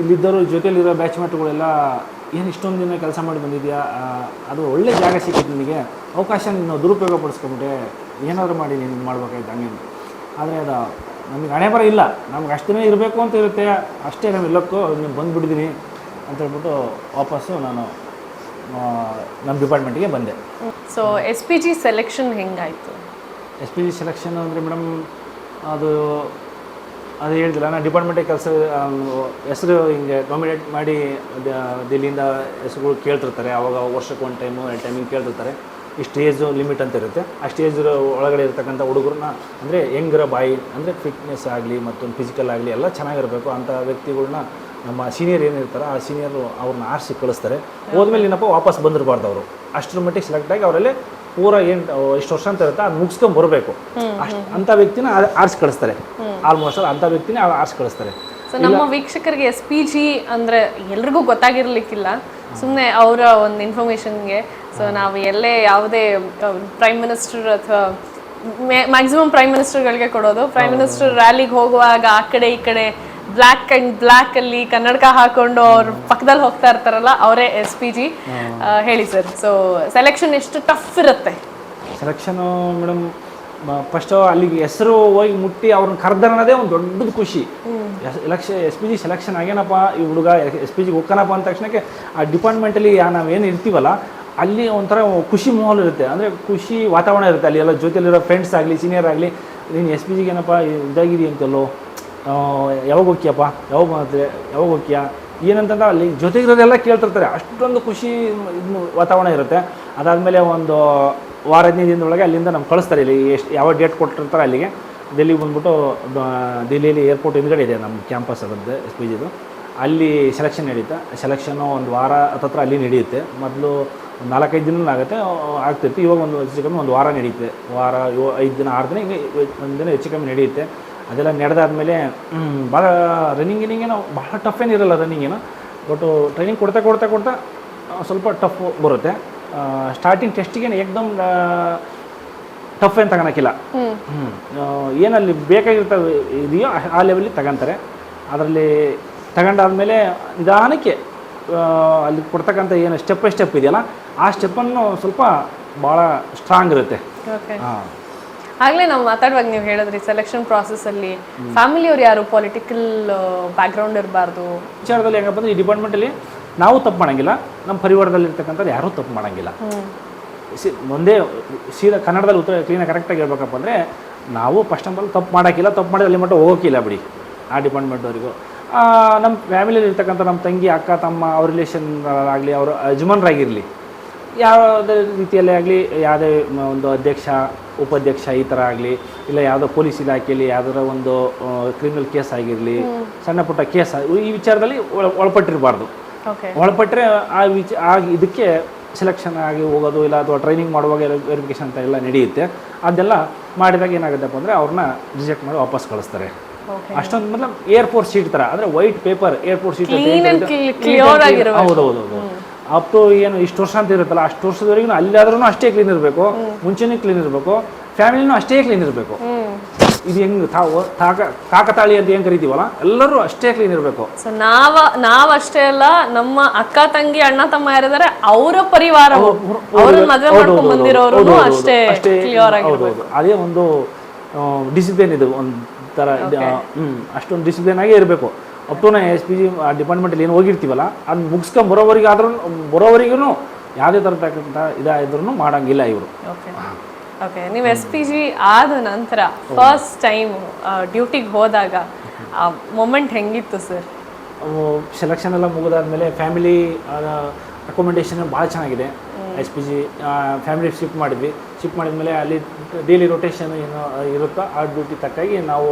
ಇಲ್ಲಿದ್ದರು ಜೊತೆಲಿರೋ ಬ್ಯಾಚ್ಮೆಟ್ಗಳೆಲ್ಲ ಏನು ಇಷ್ಟೊಂದು ದಿನ ಕೆಲಸ ಮಾಡಿ ಬಂದಿದೆಯಾ? ಅದು ಒಳ್ಳೆ ಜಾಗ ಸಿಕ್ಕಿತ್ತು ನಿನಗೆ. ಅವಕಾಶ ನೀನು ದುರುಪಯೋಗ ಪಡಿಸ್ಕೊಂಬಿಟ್ಟೆ ಏನಾದರೂ ಮಾಡಿ ನೀನು ಮಾಡ್ಬೇಕಾಯ್ತು ಹಂಗೆ ಆದರೆ ಅದು ನಮಗೆ ಹಣೆ ಬರ ಇಲ್ಲ. ನಮ್ಗೆ ಅಷ್ಟೇ ಇರಬೇಕು ಅಂತ ಇರುತ್ತೆ. ಅಷ್ಟೇ ನಾವು ಇಲ್ಲಕ್ಕೂ ನೀವು ಬಂದುಬಿಟ್ಟಿದ್ದೀನಿ ಅಂತ ಹೇಳ್ಬಿಟ್ಟು ವಾಪಸ್ಸು ನಾನು ನಮ್ಮ ಡಿಪಾರ್ಟ್ಮೆಂಟಿಗೆ ಬಂದೆ. So S P G selection ಹೆಂಗಾಯಿತು? S P G selection ಅಂದರೆ ಮೇಡಮ್ ಅದು ಅದು ಹೇಳ್ತಿಲ್ಲ ನಾನು ಡಿಪಾರ್ಟ್ಮೆಂಟಿಗೆ ಕೆಲಸ ಹೆಸರು ಹಿಂಗೆ ನಾಮಿನೇಟ್ ಮಾಡಿ ದಿಲ್ಲಿಯಿಂದ ಹೆಸರುಗಳು ಕೇಳ್ತಿರ್ತಾರೆ. ಆವಾಗ ವರ್ಷಕ್ಕೆ ಒಂದು ಟೈಮು ಎರಡು ಟೈಮಿಂಗ್ ಕೇಳ್ತಿರ್ತಾರೆ. ಈ ಸ್ಟೇಜು ಲಿಮಿಟ್ ಅಂತ ಇರುತ್ತೆ. ಆ ಸ್ಟೇಜ್ ಒಳಗಡೆ ಇರ್ತಕ್ಕಂಥ ಹುಡುಗರನ್ನ ಅಂದರೆ ಹೆಂಗಿರೋ ಬಾಯಿ, ಅಂದರೆ ಫಿಟ್ನೆಸ್ ಆಗಲಿ ಮತ್ತೊಂದು ಫಿಸಿಕಲ್ ಆಗಲಿ ಎಲ್ಲ ಚೆನ್ನಾಗಿರಬೇಕು. ಅಂಥ ವ್ಯಕ್ತಿಗಳನ್ನ ನಮ್ಮ ಸೀನಿಯರ್ ಏನಿರ್ತಾರೆ, ಆ ಸೀನಿಯರು ಅವ್ರನ್ನ ಆರಿಸಿ ಕಳಿಸ್ತಾರೆ. ಹೋದ್ಮೇಲೆ ಏನಪ್ಪ, ವಾಪಸ್ ಬಂದಿರಬಾರ್ದು ಅವರು. ಅಷ್ಟರ ಮಟ್ಟಿಗೆ ಸೆಲೆಕ್ಟ್ ಆಗಿ ಅವರಲ್ಲಿ ಪೂರ ಏನು ಇಷ್ಟು ವರ್ಷ ಅಂತ ಇರುತ್ತೆ? ಅದು ಮುಗಿಸ್ಕೊಂಡ್ ಬರಬೇಕು. ಅಂತ ಅಂಥ ವ್ಯಕ್ತಿನ ಆರ್ಸ್ ಕಳಿಸ್ತಾರೆ. ಆಲ್ಮೋಸ್ಟ್ ಅಂಥ ವ್ಯಕ್ತಿನ ಆರ್ಸ್ ಕಳಿಸ್ತಾರೆ. ಸೊ ನಮ್ಮ ವೀಕ್ಷಕರಿಗೆ ಎಸ್ ಪಿ ಜಿ ಅಂದ್ರೆ ಎಲ್ರಿಗೂ ಗೊತ್ತಾಗಿರ್ಲಿಕ್ಕಿಲ್ಲ. ಸುಮ್ಮನೆ ಅವರ ಒಂದು ಇನ್ಫಾರ್ಮೇಶನ್ಗೆ ಸೊ ನಾವು ಎಲ್ಲೇ ಯಾವುದೇ ಪ್ರೈಮ್ ಮಿನಿಸ್ಟರ್ ಅಥವಾ ಮ್ಯಾಕ್ಸಿಮಮ್ ಪ್ರೈಮ್ ಮಿನಿಸ್ಟರ್ಗಳಿಗೆ ಕೊಡೋದು. ಪ್ರೈಮ್ ಮಿನಿಸ್ಟರ್ ರ್ಯಾಲಿಗೆ ಹೋಗುವಾಗ ಆ ಕಡೆ ಈ ಕಡೆ ಬ್ಲ್ಯಾಕ್ ಅಂಡ್ ಬ್ಲ್ಯಾಕ್ ಅಲ್ಲಿ ಕನ್ನಡಕ ಹಾಕೊಂಡು ಅವ್ರ ಪಕ್ಕದಲ್ಲಿ ಹೋಗ್ತಾ ಇರ್ತಾರಲ್ಲ ಅವರೇ ಎಸ್ ಪಿ ಜಿ ಹೇಳಿ ಸರ್. ಸೊ ಸೆಲೆಕ್ಷನ್ ಎಷ್ಟು ಟಫ್ ಇರುತ್ತೆ? ಸೆಲೆಕ್ಷನು ಮೇಡಮ್ ಫಸ್ಟ್ ಅಲ್ಲಿಗೆ ಹೆಸರು ಹೋಗಿ ಮುಟ್ಟಿ ಅವ್ರನ್ನ ಕರೆದನ್ನೋದೇ ಒಂದು ದೊಡ್ಡದು ಖುಷಿ. Election S P G selection ಆಗ್ಯಾನಪ್ಪ ಈ ಹುಡುಗ ಎಸ್ ಪಿ ಜಿಗೆ ಹೋಗ್ಕನಪ್ಪ ಅಂದ ತಕ್ಷಣಕ್ಕೆ ಆ ಡಿಪಾರ್ಟ್ಮೆಂಟಲ್ಲಿ ನಾವೇನು ಇರ್ತೀವಲ್ಲ ಅಲ್ಲಿ ಒಂಥರ ಖುಷಿ ಮಾಹೋಲ್ ಇರುತ್ತೆ. ಅಂದರೆ ಖುಷಿ ವಾತಾವರಣ ಇರುತ್ತೆ. ಅಲ್ಲಿ ಎಲ್ಲ ಜೊತೆಲಿರೋ ಫ್ರೆಂಡ್ಸ್ ಆಗಲಿ ಸೀನಿಯರ್ ಆಗಲಿ ನೀನು ಎಸ್ ಪಿ ಜಿಗೆ ಏನಪ್ಪ ಇದಾಗಿದೆಯಾ ಅಂತಲ್ಲೋ ಆ, ಯಾವಾಗ ಹೋಗ್ತೀಯಪ್ಪ? ಯಾವಾಗ ಬಂದ್ರೆ ಯಾವಾಗ ಹೋಗ್ತೀಯಾ? ಏನಂತಂದ್ರೆ ಅಲ್ಲಿ ಜೊತೆಗಿರೋದೆಲ್ಲ ಕೇಳ್ತಿರ್ತಾರೆ. ಅಷ್ಟೊಂದು ಖುಷಿ, ಇನ್ನು ವಾತಾವರಣ ಇರುತ್ತೆ. ಅದಾದಮೇಲೆ ಒಂದು ವಾರ ಹದಿನೈದು ದಿನದೊಳಗೆ ಅಲ್ಲಿಂದ ನಮ್ಗೆ ಕಳಿಸ್ತಾರೆ. ಇಲ್ಲಿ ಎಷ್ಟು, ಯಾವ ಡೇಟ್ ಕೊಟ್ಟಿರ್ತಾರೆ ಅಲ್ಲಿಗೆ. ಡೆಲ್ಲಿಗೆ ಬಂದ್ಬಿಟ್ಟು ದ- ದಿಲ್ಲಿಯಲ್ಲಿ ಏರ್ಪೋರ್ಟ್ ಹಿಂದ್ಗಡೆ ಇದೆ ನಮ್ಮ ಕ್ಯಾಂಪಸ್ ಅದರದ್ದು ಎಸ್ ಪಿ ಜಿದು ಅಲ್ಲಿ ಸೆಲೆಕ್ಷನ್ ನಡೀತೆ. ಸೆಲೆಕ್ಷನು ಒಂದು ವಾರ ಹತ್ತತ್ರ ಅಲ್ಲಿ ನಡೆಯುತ್ತೆ. ಮೊದಲು ನಾಲ್ಕೈದು ದಿನ ಆಗುತ್ತೆ ಆಗ್ತಿತ್ತು. ಇವಾಗ ಒಂದು ಹೆಚ್ಚು ಕಮ್ಮಿ ಒಂದು ವಾರ ನಡೆಯುತ್ತೆ ವಾರ ಐದು ದಿನ, ಆರು ದಿನ ಹಿಂಗೆ, ಒಂದು ದಿನ ಹೆಚ್ಚು ಕಮ್ಮಿ ನಡೆಯುತ್ತೆ. ಅದೆಲ್ಲ ನಡೆದಾದ್ಮೇಲೆ ಭಾಳ ರನ್ನಿಂಗ್ ಗಿನಿಂಗ್ ಏನೋ ಭಾಳ ಟಫ್ ಏನಿರಲ್ಲ ರನ್ನಿಂಗ್ ಏನೋ. ಬಟ್ ಟ್ರೈನಿಂಗ್ ಕೊಡ್ತಾ ಕೊಡ್ತಾ ಕೊಡ್ತಾ ಸ್ವಲ್ಪ ಟಫ್ ಬರುತ್ತೆ. ಸ್ಟಾರ್ಟಿಂಗ್ ಟೆಸ್ಟಿಗೆ ಏಕ್ದಮ್ ಟಫ್ ಏನು ತಗೊಳಕ್ಕಿಲ್ಲ. ಏನಲ್ಲಿ ಬೇಕಾಗಿರ್ತವೆ ಇದೆಯೋ ಆ- ಲೆವೆಲ್ಲಿ ಲೆವೆಲಿಗೆ ತಗೊಂತಾರೆ. ಅದರಲ್ಲಿ ತಗೊಂಡಾದ್ಮೇಲೆ ನಿಧಾನಕ್ಕೆ ಅಲ್ಲಿ ಕೊಡ್ತಕ್ಕಂಥ ಏನು ಸ್ಟೆಪ್ ಬೈ ಸ್ಟೆಪ್ ಇದೆಯಲ್ಲ ಆ ಸ್ಟೆಪ್ಪನ್ನು ಸ್ವಲ್ಪ ಭಾಳ ಸ್ಟ್ರಾಂಗ್ ಇರುತ್ತೆ. ಓಕೆ ಹಾಂ. ಆಗ್ಲೇ ನಾವು ಮಾತಾಡುವಾಗ ನೀವು ಹೇಳಿದ್ರಿ ಸೆಲೆಕ್ಷನ್ ಪ್ರಾಸೆಸ್ ಅಲ್ಲಿ ಫ್ಯಾಮಿಲಿಯವ್ರು ಯಾರು? ಪೊಲಿಟಿಕಲ್ ಬ್ಯಾಕ್ಗ್ರೌಂಡ್ ಇರಬಾರ್ದು. ವಿಚಾರದಲ್ಲಿ ಹೆಂಗಪ್ಪ ಅಂದ್ರೆ ಈ ಡಿಪಾರ್ಟ್ಮೆಂಟಲ್ಲಿ ನಾವು ತಪ್ಪು ಮಾಡೋಂಗಿಲ್ಲ ನಮ್ಮ ಪರಿವಾರದಲ್ಲಿ ಇರ್ತಕ್ಕಂಥವ್ರು ಯಾರೂ ತಪ್ಪು ಮಾಡೋಂಗಿಲ್ಲ. ಸಿ ಒಂದೇ ಸೀದಾ ಕನ್ನಡದಲ್ಲಿ ಉತ್ತರ ಕ್ಲೀನಾಗಿ ಕರೆಕ್ಟಾಗಿ ಹೇಳ್ಬೇಕಪ್ಪ ಅಂದರೆ ನಾವು ಫಸ್ಟ್ ಆಫ್ ಆಲ್ ತಪ್ಪು ಮಾಡೋಕ್ಕಿಲ್ಲ ತಪ್ಪು ಮಾಡಿದ್ರೆ ಅಲ್ಲಿ ಮಟ್ಟ ಹೋಗೋಕ್ಕಿಲ್ಲ ಬಿಡಿ. ಆ ಡಿಪಾರ್ಟ್ಮೆಂಟ್ವರೆಗೂ ನಮ್ಮ ಫ್ಯಾಮಿಲಿಯಲ್ಲಿ ಇರ್ತಕ್ಕಂಥ ನಮ್ಮ ತಂಗಿ ಅಕ್ಕ ತಮ್ಮ ಅವ್ರ ರಿಲೇಷನ್ ಆಗಲಿ ಅವರು ಯಜಮಾನ್ರಾಗಿರಲಿ. ಯಾವುದೇ ರೀತಿಯಲ್ಲೇ ಆಗಲಿ ಯಾವುದೇ ಒಂದು ಅಧ್ಯಕ್ಷ ಉಪಾಧ್ಯಕ್ಷ ಈ ಥರ ಆಗಲಿ ಇಲ್ಲ ಯಾವುದೋ ಪೊಲೀಸ್ ಇಲಾಖೆಯಲ್ಲಿ ಯಾವ್ದಾರ ಒಂದು ಕ್ರಿಮಿನಲ್ ಕೇಸ್ ಆಗಿರಲಿ ಸಣ್ಣ ಪುಟ್ಟ ಕೇಸ್ ಈ ವಿಚಾರದಲ್ಲಿ ಒಳ ಒಳಪಟ್ಟಿರಬಾರ್ದು. ಒಳಪಟ್ಟರೆ ಆ ವಿಚ ಆ ಇದಕ್ಕೆ ಸೆಲೆಕ್ಷನ್ ಆಗಿ ಹೋಗೋದು ಇಲ್ಲ ಅಥವಾ ಟ್ರೈನಿಂಗ್ ಮಾಡುವಾಗ ವೆರಿಫಿಕೇಶನ್ ಅಂತ ಎಲ್ಲ ನಡೆಯುತ್ತೆ. ಅದೆಲ್ಲ ಮಾಡಿದಾಗ ಏನಾಗುತ್ತಪ್ಪ ಅಂದರೆ ಅವ್ರನ್ನ ರಿಜೆಕ್ಟ್ ಮಾಡಿ ವಾಪಸ್ ಕಳಿಸ್ತಾರೆ. ಅಷ್ಟೊಂದು ಮತ್ತೆ ಏರ್ಪೋರ್ಟ್ ಶೀಟ್ ಥರ ಅಂದರೆ ವೈಟ್ ಪೇಪರ್ ಏರ್ಪೋರ್ಟ್ ಶೀಟ್ ಹೌದು ಹೌದು ಅಪ್ ಟು ಏನು ಇಷ್ಟು ವರ್ಷ ಅಂತ ಇರುತ್ತಲ್ಲ ಅಷ್ಟು ವರ್ಷದವರೆಗೂ ಅಲ್ಲಾದ್ರೂ ಅಷ್ಟೇ ಕ್ಲೀನ್ ಇರಬೇಕು. ಮುಂಚೆನೇ ಕ್ಲೀನ್ ಇರಬೇಕು. ಫ್ಯಾಮಿಲಿನೂ ಅಷ್ಟೇ ಕ್ಲೀನ್ ಇರಬೇಕು. ಇದು ಹೆಂಗ್ ತಾವು ತಾಕ ಕಾಕತಾಳಿ ಅಂತ ಏನ್ ಕರಿತೀವಲ್ಲ ಎಲ್ಲರೂ ಅಷ್ಟೇ ಕ್ಲೀನ್ ಇರಬೇಕು. ಸೊ ನಾವ ಅಷ್ಟೇ ಅಲ್ಲ ನಮ್ಮ ಅಕ್ಕ ತಂಗಿ ಅಣ್ಣ ತಮ್ಮ ಯಾರಿದ್ದಾರೆ ಅವರ ಪರಿವಾರ ಅವ್ರನ್ನ ಮದುವೆ ಮಾಡ್ಕೊಂಡ್ ಬಂದಿರೋರು ಅಷ್ಟೇ ಕ್ಲಿಯರ್ ಆಗಿರ್ಬೇಕು. ಅದೇ ಒಂದು ಡಿಸಿಪ್ಲಿನ್ ಇದು ಒಂಥರ ತರ ಅಷ್ಟೊಂದು ಡಿಸಿಪ್ಲಿನ್ ಆಗೇ ಇರಬೇಕು. ಅಪ್ ಟು ನಾ ಎಸ್ ಪಿ ಜಿ ಡಿಪಾರ್ಟ್ಮೆಂಟಲ್ಲಿ ಏನು ಹೋಗಿರ್ತೀವಲ್ಲ ಅದನ್ನ ಮುಗಿಸ್ಕೊಂಡು ಬರೋವರೆಗೆ ಆದ್ರೂ ಬರೋವರೆಗೂ ಯಾವುದೇ ಥರತಕ್ಕಂಥ ಇದಾದ್ರೂ ಮಾಡಂಗಿಲ್ಲ ಇವರು. ಓಕೆ ಓಕೆ ನೀವು ಎಸ್ ಪಿ ಜಿ ಆದ ನಂತರ ಫಸ್ಟ್ ಟೈಮ್ ಡ್ಯೂಟಿಗೆ ಹೋದಾಗ ಆ ಮೊಮೆಂಟ್ ಹೆಂಗಿತ್ತು ಸರ್ ಸೆಲೆಕ್ಷನ್ ಎಲ್ಲ ಮುಗಿದಾದ್ಮೇಲೆ ಫ್ಯಾಮಿಲಿ ಅಕೊಮೆಂಡೇಷನ್ ಭಾಳ ಚೆನ್ನಾಗಿದೆ. S P G family shift ಮಾಡಿದ್ವಿ. ಶಿಫ್ಟ್ ಮಾಡಿದ್ಮೇಲೆ ಅಲ್ಲಿ ಡೈಲಿ ರೊಟೇಷನ್ ಏನು ಇರುತ್ತೋ ಆ ಡ್ಯೂಟಿ ತಕ್ಕಾಗಿ ನಾವು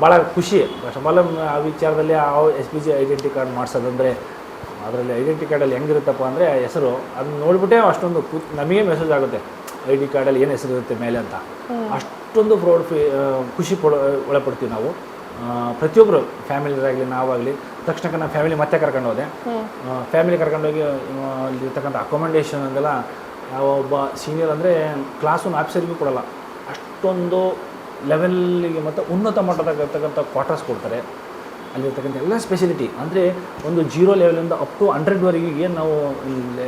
ಭಾಳ ಖುಷಿ. ಆಫ್ ಆ ವಿಚಾರದಲ್ಲಿ ಆ S P G identity card ಮಾಡಿಸೋದಂದರೆ ಅದರಲ್ಲಿ ಐಡೆಂಟಿ ಕಾರ್ಡಲ್ಲಿ ಹೆಂಗಿರುತ್ತಪ್ಪ ಅಂದರೆ ಹೆಸರು ಅದನ್ನ ನೋಡಿಬಿಟ್ಟೆ ಅಷ್ಟೊಂದು ಕು- ನಮಗೆ ಮೆಸೇಜ್ ಆಗುತ್ತೆ ಐ ಡಿ ಕಾರ್ಡಲ್ಲಿ ಏನು ಹೆಸರು ಇರುತ್ತೆ ಮೇಲೆ ಅಂತ. ಅಷ್ಟೊಂದು ಪ್ರೌಡ್ ಫೀ ಖುಷಿ ಪಡ ಒಳಪಡ್ತೀವಿ ನಾವು. ಪ್ರತಿಯೊಬ್ಬರು ಫ್ಯಾಮಿಲಿಯರಾಗಲಿ ನಾವಾಗಲಿ ತಕ್ಷಣಕ್ಕೆ ನಾನು ಫ್ಯಾಮಿಲಿ ಮತ್ತೆ ಕರ್ಕೊಂಡು ಹೋದೆ. ಫ್ಯಾಮಿಲಿ ಕರ್ಕೊಂಡೋಗಿ ಅಲ್ಲಿರ್ತಕ್ಕಂಥ ಅಕೊಮೆಂಡೇಷನ್ ಅಂದೆಲ್ಲ ಯಾವ ಒಬ್ಬ ಸೀನಿಯರ್ ಅಂದರೆ ಕ್ಲಾಸ್ ಒಂದು ಆಫೀಸರ್ಗೂ ಕೊಡಲ್ಲ. ಅಷ್ಟೊಂದು ಲೆವೆಲ್ಲಿಗೆ ಮತ್ತು ಉನ್ನತ ಮಟ್ಟದಾಗಿರ್ತಕ್ಕಂಥ ಕ್ವಾರ್ಟರ್ಸ್ ಕೊಡ್ತಾರೆ. ಅಲ್ಲಿರ್ತಕ್ಕಂಥ ಎಲ್ಲ ಸ್ಪೆಷಾಲಿಟಿ ಅಂದರೆ ಒಂದು ಜೀರೋ ಲೆವೆಲಿಂದ ಅಪ್ ಟು ಹಂಡ್ರೆಡ್ವರೆಗೆ ಏನು ನಾವು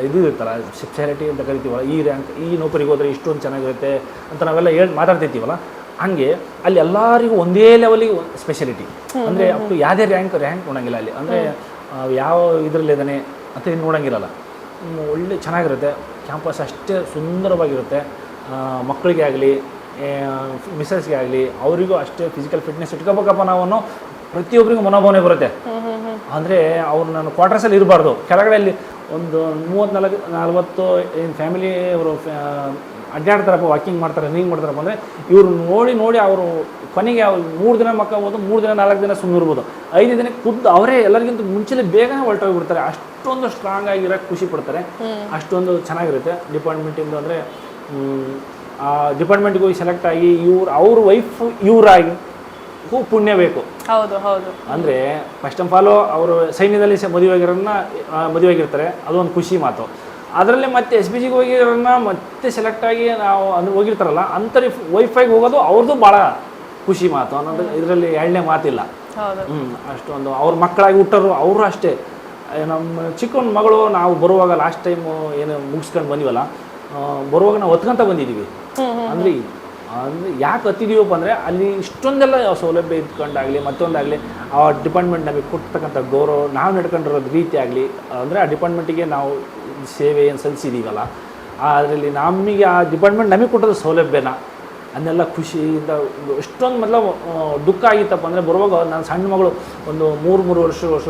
ಇದು ಇರುತ್ತಲ್ಲ ಸ್ಪೆಷಾಲಿಟಿ ಅಂತ ಕರಿತೀವಲ್ಲ ಈ ರ್ಯಾಂಕ್ ಈ ನೌಕರಿಗೆ ಹೋದರೆ ಇಷ್ಟೊಂದು ಚೆನ್ನಾಗಿರುತ್ತೆ ಅಂತ ನಾವೆಲ್ಲ ಹೇಳಿ ಮಾತಾಡ್ತಿರ್ತೀವಲ್ಲ ಹಂಗೆ ಅಲ್ಲಿ ಎಲ್ಲರಿಗೂ ಒಂದೇ ಲೆವೆಲಿಗೆ ಸ್ಪೆಷಾಲಿಟಿ ಅಂದರೆ ಅಪ್ ಟು ಯಾವುದೇ ರ್ಯಾಂಕ್ ರ್ಯಾಂಕ್ ನೋಡೋಂಗಿಲ್ಲ ಅಲ್ಲಿ. ಅಂದರೆ ಯಾವ ಇದರಲ್ಲಿ ಇದ್ದಾನೆ ಅಂತ ಏನು ನೋಡಂಗಿರಲ್ಲ. ಒಳ್ಳೆ ಚೆನ್ನಾಗಿರುತ್ತೆ. ಕ್ಯಾಂಪಸ್ ಅಷ್ಟೇ ಸುಂದರವಾಗಿರುತ್ತೆ. ಮಕ್ಕಳಿಗೆ ಆಗಲಿ ಮಿಸಸ್ಗೆ ಆಗಲಿ ಅವರಿಗೂ ಅಷ್ಟೇ ಫಿಸಿಕಲ್ ಫಿಟ್ನೆಸ್ ಇಟ್ಕೋಬೇಕಪ್ಪ ನಾವು ಪ್ರತಿಯೊಬ್ಬರಿಗೂ ಮನೋಭಾವನೆ ಬರುತ್ತೆ. ಅಂದರೆ ಅವ್ರು ನಾನು ಕ್ವಾರ್ಟರ್ಸಲ್ಲಿ ಇರಬಾರ್ದು. ಕೆಳಗಡೆ ಅಲ್ಲಿ ಒಂದು ಮೂವತ್ತ್ನಾಲ್ಕು ನಲ್ವತ್ತು ಏನು ಫ್ಯಾಮಿಲಿ ಅವರು ಅಡ್ಡಾಡ್ತಾರಪ್ಪ ವಾಕಿಂಗ್ ಮಾಡ್ತಾರೆ ರನ್ನಿಂಗ್ ಮಾಡ್ತಾರಪ್ಪ ಅಂದರೆ ಇವರು ನೋಡಿ ನೋಡಿ ಅವರು ಕೊನೆಗೆ ಅವ್ರು ಮೂರು ದಿನ ಮಕ್ಕಬೋದು ಮೂರು ದಿನ ನಾಲ್ಕು ದಿನ ಸುಮ್ಮನಿರ್ಬೋದು ಐದು ದಿನಕ್ಕೆ ಖುದ್ದು ಅವರೇ ಎಲ್ಲರಿಗಿಂತ ಮುಂಚೆನೇ ಬೇಗನೆ ಹೊರಟೋಗಿಬಿಡ್ತಾರೆ. ಅಷ್ಟೊಂದು ಸ್ಟ್ರಾಂಗ್ ಆಗಿರೋಕ್ಕೆ ಖುಷಿ ಪಡ್ತಾರೆ. ಅಷ್ಟೊಂದು ಚೆನ್ನಾಗಿರುತ್ತೆ. ಡಿಪಾರ್ಟ್ಮೆಂಟಿಂದ ಅಂದರೆ ಡಿಪಾರ್ಟ್ಮೆಂಟ್ಗೆ ಹೋಗಿ ಸೆಲೆಕ್ಟ್ ಆಗಿ ಇವ್ರು ಅವ್ರ ವೈಫ್ ಇವರಾಗಿ ಪುಣ್ಯ ಬೇಕು. ಹೌದು ಹೌದು. ಅಂದರೆ ಫಸ್ಟ್ ಆಫ್ ಆಲ್ ಅವರು ಸೈನ್ಯದಲ್ಲಿ ಮದುವೆ ಮದುವೆಗಿರೋನ್ನ ಮದುವೆಯಾಗಿರ್ತಾರೆ ಅದು ಒಂದು ಖುಷಿ ಮಾತು. ಅದರಲ್ಲಿ ಮತ್ತೆ ಎಸ್ ಬಿ ಜಿಗೆ ಹೋಗಿರೋನ್ನ ಮತ್ತೆ ಸೆಲೆಕ್ಟ್ ಆಗಿ ನಾವು ಅಂದ್ರೆ ಹೋಗಿರ್ತಾರಲ್ಲ ಅಂಥವ್ರಿ ವೈಫೈಗೆ ಹೋಗೋದು ಅವ್ರದ್ದು ಭಾಳ ಖುಷಿ ಮಾತು. ಅನ್ನೋದು ಇದರಲ್ಲಿ ಎರಡನೇ ಮಾತಿಲ್ಲ. ಹ್ಞೂ ಅಷ್ಟೊಂದು ಅವ್ರ ಮಕ್ಕಳಾಗಿ ಹುಟ್ಟರು ಅವರು ಅಷ್ಟೇ. ನಮ್ಮ ಚಿಕ್ಕವನ ಮಗಳು ನಾವು ಬರುವಾಗ ಲಾಸ್ಟ್ ಟೈಮು ಏನು ಮುಗಿಸ್ಕೊಂಡು ಬಂದಿವಲ್ಲ ಬರುವಾಗ ನಾವು ಹೊತ್ಕೊಂತ ಬಂದಿದ್ದೀವಿ ಅಂದರೆ ಅಂದರೆ ಯಾಕೆ ಹತ್ತಿದೀವಪ್ಪ ಅಂದರೆ ಅಲ್ಲಿ ಇಷ್ಟೊಂದೆಲ್ಲ ಸೌಲಭ್ಯ ಇದ್ಕೊಂಡಾಗ್ಲಿ, ಮತ್ತೊಂದಾಗಲಿ ಆ ಡಿಪಾರ್ಟ್ಮೆಂಟ್ ನಮಗೆ ಕೊಡ್ತಕ್ಕಂಥ ಗೌರವ ನಾವು ನಡ್ಕೊಂಡಿರೋದು ರೀತಿ ಆಗಲಿ ಅಂದರೆ ಆ ಡಿಪಾರ್ಟ್ಮೆಂಟಿಗೆ ನಾವು ಸೇವೆ ಏನು ಸಲ್ಲಿಸಿದ್ದೀವಲ್ಲ ಅದರಲ್ಲಿ ನಮಗೆ ಆ ಡಿಪಾರ್ಟ್ಮೆಂಟ್ ನಮಗೆ ಕೊಟ್ಟದ ಸೌಲಭ್ಯನ ಅದನ್ನೆಲ್ಲ ಖುಷಿಯಿಂದ ಎಷ್ಟೊಂದು ಮೊದಲ ದುಃಖ ಆಗಿತ್ತಪ್ಪ ಅಂದರೆ ಬರುವಾಗ ನನ್ನ ಸಣ್ಣ ಮಗಳು ಒಂದು ಮೂರು ಮೂರು ವರ್ಷ ವರ್ಷ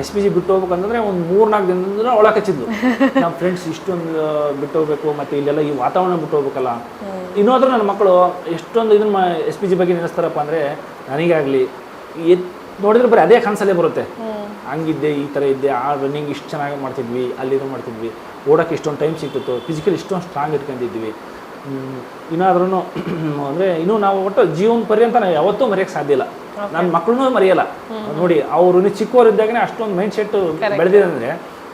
ಎಸ್ ಪಿ ಜಿ ಬಿಟ್ಟು ಹೋಗ್ಬೇಕಂತಂದ್ರೆ ಒಂದು ಮೂರು ನಾಲ್ಕು ದಿನದಿಂದ ಒಳಗೆ ಹಚ್ಚಿದ್ಲು ನಮ್ಮ ಫ್ರೆಂಡ್ಸ್ ಇಷ್ಟೊಂದು ಬಿಟ್ಟು ಹೋಗ್ಬೇಕು ಮತ್ತು ಇಲ್ಲೆಲ್ಲ ಈ ವಾತಾವರಣ ಬಿಟ್ಟು ಹೋಗ್ಬೇಕಲ್ಲ? ಇನ್ನೊಂದ್ರೆ ನನ್ನ ಮಕ್ಕಳು ಎಷ್ಟೊಂದು ಇದನ್ನ ಎಸ್ ಪಿ ಜಿ ಬಗ್ಗೆ ನೆನೆಸ್ತಾರಪ್ಪ ಅಂದರೆ ನನಗೆ ಆಗಲಿ ನೋಡಿದ್ರೆ ಬರೀ ಅದೇ ಕನಸಲ್ಲೇ ಬರುತ್ತೆ. ಹಂಗಿದ್ದೆ ಈ ಥರ ಇದ್ದೆ ಆ ರನ್ನಿಂಗ್ ಇಷ್ಟು ಚೆನ್ನಾಗಿ ಮಾಡ್ತಿದ್ವಿ ಅಲ್ಲಿ ಇದು ಮಾಡ್ತಿದ್ವಿ. ಓಡೋಕ್ಕೆ ಇಷ್ಟೊಂದು ಟೈಮ್ ಸಿಕ್ತಿತ್ತು ಫಿಸಿಕಲ್ ಇಷ್ಟೊಂದು ಸ್ಟ್ರಾಂಗ್ ಇಟ್ಕೊಂಡಿದ್ವಿ. ಇನ್ನಾದ್ರೂ ಅಂದ್ರೆ ಇನ್ನು ನಾವು ಒಟ್ಟು ಜೀವನ ಪರ್ಯಂತ ನಾವು ಯಾವತ್ತೂ ಮರೆಯೋಕ್ಕೆ ಸಾಧ್ಯ ಇಲ್ಲ. ನನ್ನ ಮಕ್ಕಳನ್ನೂ ಮರೆಯಲ್ಲ. ನೋಡಿ ಅವರು ಚಿಕ್ಕವರಿದ್ದಾಗನೆ ಅಷ್ಟೊಂದು ಮೈಂಡ್ ಸೆಟ್ ಬೆಳೆದಿದೆ ಅಂದರೆ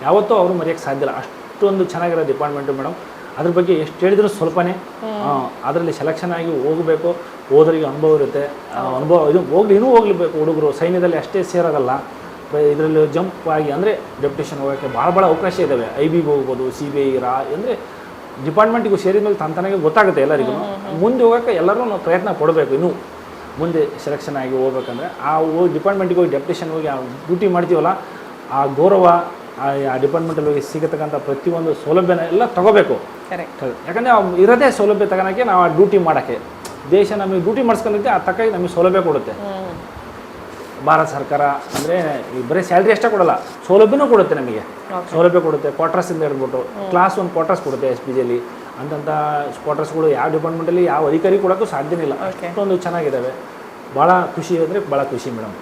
ಯಾವತ್ತೂ ಅವರು ಮರೆಯೋಕ್ಕೆ ಸಾಧ್ಯ ಇಲ್ಲ. ಅಷ್ಟೊಂದು ಚೆನ್ನಾಗಿರೋ ಡಿಪಾರ್ಟ್ಮೆಂಟು ಮೇಡಮ್ ಅದ್ರ ಬಗ್ಗೆ ಎಷ್ಟು ಹೇಳಿದ್ರು ಸ್ವಲ್ಪನೇ. ಅದರಲ್ಲಿ ಸೆಲೆಕ್ಷನ್ ಆಗಿ ಹೋಗಬೇಕು. ಹೋದ್ರಿಗೆ ಅನುಭವ ಇರುತ್ತೆ. ಅನುಭವ ಇದು ಹೋಗ್ಲಿ ಇನ್ನೂ ಹೋಗ್ಲೇಬೇಕು ಹುಡುಗರು. ಸೈನ್ಯದಲ್ಲಿ ಅಷ್ಟೇ ಸೇರೋದಲ್ಲ. ಇದರಲ್ಲಿ ಜಂಪ್ ಆಗಿ ಅಂದರೆ ಡೆಪ್ಯುಟೇಷನ್ ಹೋಗೋಕ್ಕೆ ಭಾಳ ಭಾಳ ಅವಕಾಶ ಇದ್ದಾವೆ ಐ ಬಿಗೆ ಹೋಗ್ಬೋದು ಸಿ ಬಿ ಐ ರಾ ಅಂದರೆ ಡಿಪಾರ್ಟ್ಮೆಂಟಿಗೂ ಸೇರಿದ ಮೇಲೆ ತಂತನಾಗೆ ಗೊತ್ತಾಗುತ್ತೆ ಎಲ್ಲರಿಗೂ. ಮುಂದೆ ಹೋಗೋಕೆ ಎಲ್ಲರೂ ನಾವು ಪ್ರಯತ್ನ ಪಡಬೇಕು ಇನ್ನೂ. ಮುಂದೆ ಸೆಲೆಕ್ಷನ್ ಆಗಿ ಹೋಗ್ಬೇಕಂದ್ರೆ ಆ ಹೋಗಿ ಡಿಪಾರ್ಟ್ಮೆಂಟಿಗೆ ಹೋಗಿ ಡೆಪ್ಯುಟೇಷನ್ ಹೋಗಿ ಡ್ಯೂಟಿ ಮಾಡ್ತೀವಲ್ಲ ಆ ಗೌರವ ಆ ಆ ಡಿಪಾರ್ಟ್ಮೆಂಟಲ್ಲಿ ಹೋಗಿ ಸಿಗತಕ್ಕಂಥ ಪ್ರತಿಯೊಂದು ಸೌಲಭ್ಯನ ಎಲ್ಲ ತಗೋಬೇಕು. ಕರೆಕ್ಟ್ ಯಾಕಂದರೆ ಇರೋದೇ ಸೌಲಭ್ಯ ತಗೋಣಕ್ಕೆ ನಾವು ಆ ಡ್ಯೂಟಿ ಮಾಡೋಕ್ಕೆ. ದೇಶ ನಮಗೆ ಡ್ಯೂಟಿ ಮಾಡಿಸ್ಕೊಂಡಿದ್ದೆ ಆ ತಕ್ಕ ನಮಗೆ ಸೌಲಭ್ಯ ಕೊಡುತ್ತೆ. ಭಾರತ ಸರ್ಕಾರ ಅಂದರೆ ಬರೀ ಸ್ಯಾಲ್ರಿ ಅಷ್ಟೇ ಕೊಡಲ್ಲ ಸೌಲಭ್ಯನೂ ಕೊಡುತ್ತೆ ನಮಗೆ. ಸೌಲಭ್ಯ ಕೊಡುತ್ತೆ ಕ್ವಾರ್ಟರ್ಸಿಂದ ಹೇಳ್ಬಿಟ್ಟು ಕ್ಲಾಸ್ ಒಂದು ಕ್ವಾರ್ಟರ್ಸ್ ಕೊಡುತ್ತೆ ಎಸ್ ಪಿ ಜಿಯಲ್ಲಿ ಅಂತಂಥ ಕ್ವಾರ್ಟರ್ಸ್ಗಳು ಯಾವ ಡಿಪಾರ್ಟ್ಮೆಂಟಲ್ಲಿ ಯಾವ ಅಧಿಕಾರಿ ಕೊಡೋಕ್ಕೂ ಸಾಧ್ಯನೇ ಇಲ್ಲ. ಅಷ್ಟೊಂದು ಚೆನ್ನಾಗಿದ್ದಾವೆ. ಭಾಳ ಖುಷಿ ಅಂದರೆ ಭಾಳ ಖುಷಿ ಮೇಡಮ್.